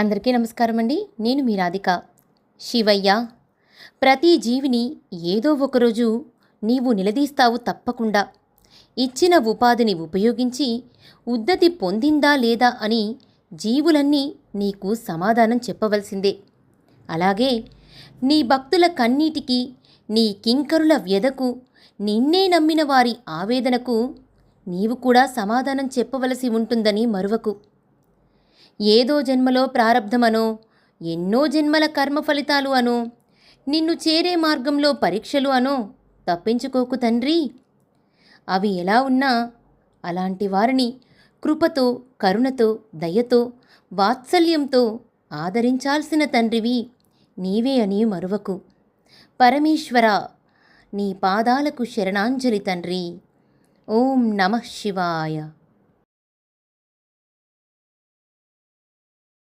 అందరికీ నమస్కారం అండి నేను మీ రాధిక. శివయ్య ప్రతి జీవిని ఏదో ఒకరోజు నీవు నిలదీస్తావు తప్పకుండా. ఇచ్చిన ఉపాధిని ఉపయోగించి ఉద్దతి పొందిందా లేదా అని జీవులన్నీ నీకు సమాధానం చెప్పవలసిందే. అలాగే నీ భక్తుల కన్నీటికి నీ కింకరుల వ్యధకు నిన్నే నమ్మిన వారి ఆవేదనకు నీవు కూడా సమాధానం చెప్పవలసి ఉంటుందని మరువకు. ఏదో జన్మలో ప్రారబ్ధమనో ఎన్నో జన్మల కర్మ ఫలితాలు అనో నిన్ను చేరే మార్గంలో పరీక్షలు అనో తప్పించుకోకు తండ్రి. అవి ఎలా ఉన్నా అలాంటి వారిని కృపతో కరుణతో దయతో వాత్సల్యంతో ఆదరించాల్సిన తండ్రివి నీవే అని మరువకు. పరమేశ్వర నీ పాదాలకు శరణాంజలి తండ్రి. ఓం నమః శివాయ.